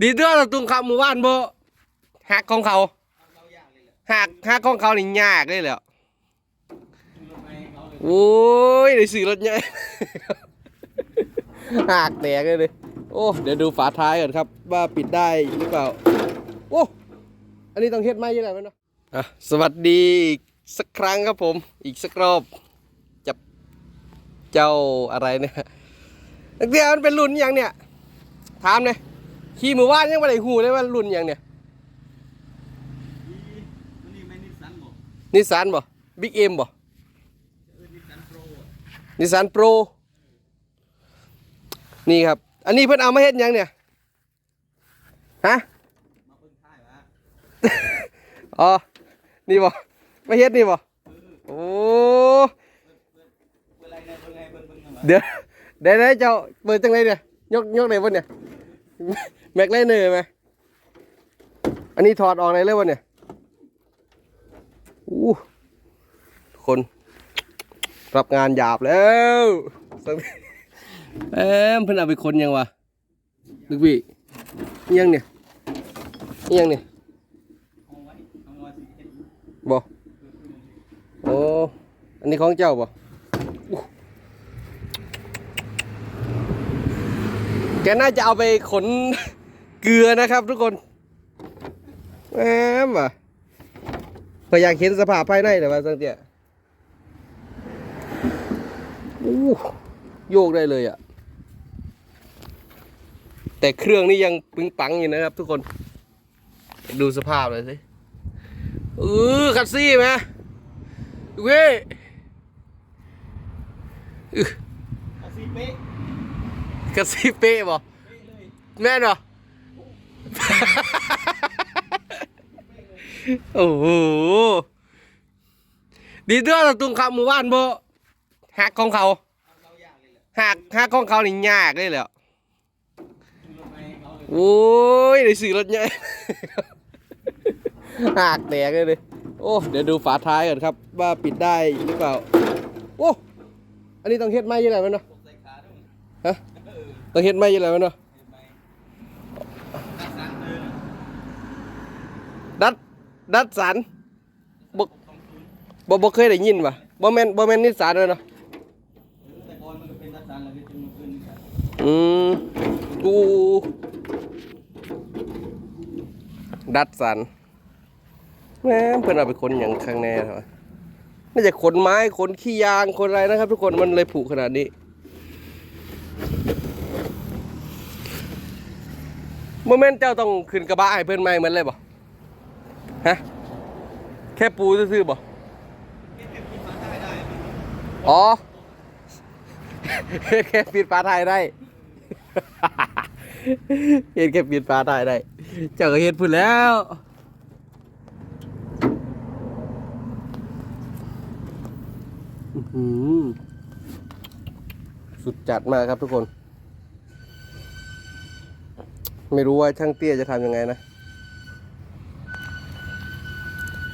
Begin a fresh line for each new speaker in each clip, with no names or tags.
ดีเด้อตุงขับหมู่บ้านบ่หักของเขาหักหักของเขานี่ยากเลยแหล้วโอ้ยได้ซื้อรถใหญ่หักแตกเลยเลยโอ้เดี๋ยวดูฝาท้ายก่อนครับ ว่าปิดได้หรือเปล่าโอ้อันนี้ต้องเฮ็ดไหมยังไงมันเนาะอะสวัสดีสักครั้งครับผม อีกสักรอบจับเจ้าอะไรเนี่ยเรียนมันเป็นรุ่นยังเนี่ยถามเลย ขี่มู่บ้านยังไม่ได้หูเลยว่ารุ่นยังเนี่ย
นี่ไม่นิสสันบอก
นิสสันบ่บิ๊กเอ็มบ่
นิสสันโปร
นิสันโปรนี่ครับ อันนี้เพิ่นเอามาเฮ็ดยังเนี่ยฮะ
มาเพิ่งท้ายวะ
อ๋อ นี่บ่มาเฮ็ดนี่บ่โอ้
เวลาไงเดี๋
ยวเดี๋ยวเจ้าเปิดจังไดเนี่ยยกยกไหนบ่เนี่ย แม็กไลเนอร์ไหมอันนี้ถอดออกไหนเลยวะเนี่ยอู้คน รับงานหยาบแล้วเอ้มเพิ่นเอาไปคนยังวะลึกพี่ยังเนี่ยยังเนี่ย
เอาไว้เอาไว้สิเอ็ด
บ่โอ้อันนี้ของเจ้าบอู้ แกน่าจะเอาไปขนเกลือนะครับทุกคนแหมว่ะพออยากเห็นสภาพภายในแต่ว่าสังเตียโยกได้เลยอะ แต่เครื่องนี้ยังปึงปังอยู่นะครับทุกคน ดูสภาพเลยสิเออคัดซี่ไหมเว้ยอื้อ
เอาสิเป๊ะ
คัดซี่เป๊ะบ่แม่นอโอ้โหดีเด้อตุงขับหมู่บ้านบ่หักของเขา
เอาเราอย่างเลยแหละ
หักหักของเขานี่ยากเลยแหล้ว
คือรถไฟเขาเลย
โอ้ยได้ซื้อรถใหญ่หักแตกเลยเลยโอ้เดี๋ยวดูฝาท้ายก่อนครับ ว่าปิดได้หรือเปล่าโอ้อันนี้ต้องเฮ็ดไหมยังไงมันเนาะฮะ ต้องเฮ็ดไหมยังไงมันเนาะ
เห็นไหมนิสสันเออ
ดัดดัดสัน
สองศูนย์
บ่บ่เคยได้ยินว่ะบ่แม่นบ่แม่นนิสสันเลยเนาะ
แต่ก่อนมันก็เป็นนิสสันแล้วก็จึงมาเป็นนิสสัน
อืมกูดัดสันแหม่เพิ่นเอาไปคนอย่างข้างในเหรอน่าจะขนไม้ขนขี้ยางขนอะไรนะครับ ทุกคนมันเลยผุขนาดนี้ โมเมนต์เจ้าต้องขึ้นกระบะให้เพิ่อนใหม่เหมือนเลยบ่ฮะแค่ปูซื่อๆบ่
เก็บเก็บกินมาได้ได้
อ๋อแค่ปิดปลาไทยได้เห็นแค่ปิดปลาไทยได้ เจ้าก็เห็นพูดแล้วอื้อหือสุดจัดมากครับทุกคน ไม่รู้ว่าช่างเตี้ยจะทำยังไงนะ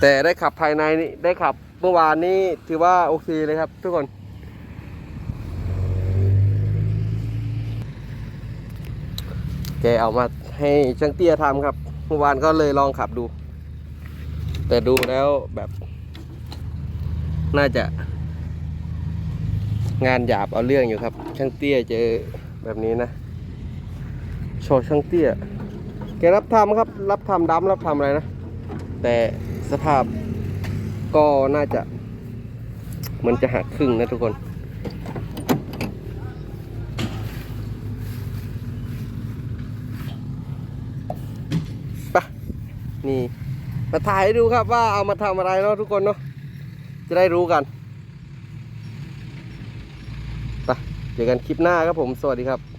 แต่ได้ขับภายในนี่ได้ขับเมื่อวานนี้ถือว่าโอเคเลยครับ ทุกคน แกเอามาให้ช่างเตี้ยทำครับ เมื่อวานก็เลยลองขับดู แต่ดูแล้วแบบ น่าจะ งานหยาบเอาเรื่องอยู่ครับ ช่างเตี้ยเจอแบบนี้นะ ชว์ช่างเตี้ย แกรับทำครับ รับทำดำรับทำอะไรนะ แต่สภาพก็น่าจะ มันจะหักครึ่งนะทุกคนไปะนี่ มาถ่ายให้ดูครับว่าเอามาทำอะไรเนาะทุกคนเนาะ จะได้รู้กันไปเจอกันคลิปหน้าครับผม สวัสดีครับ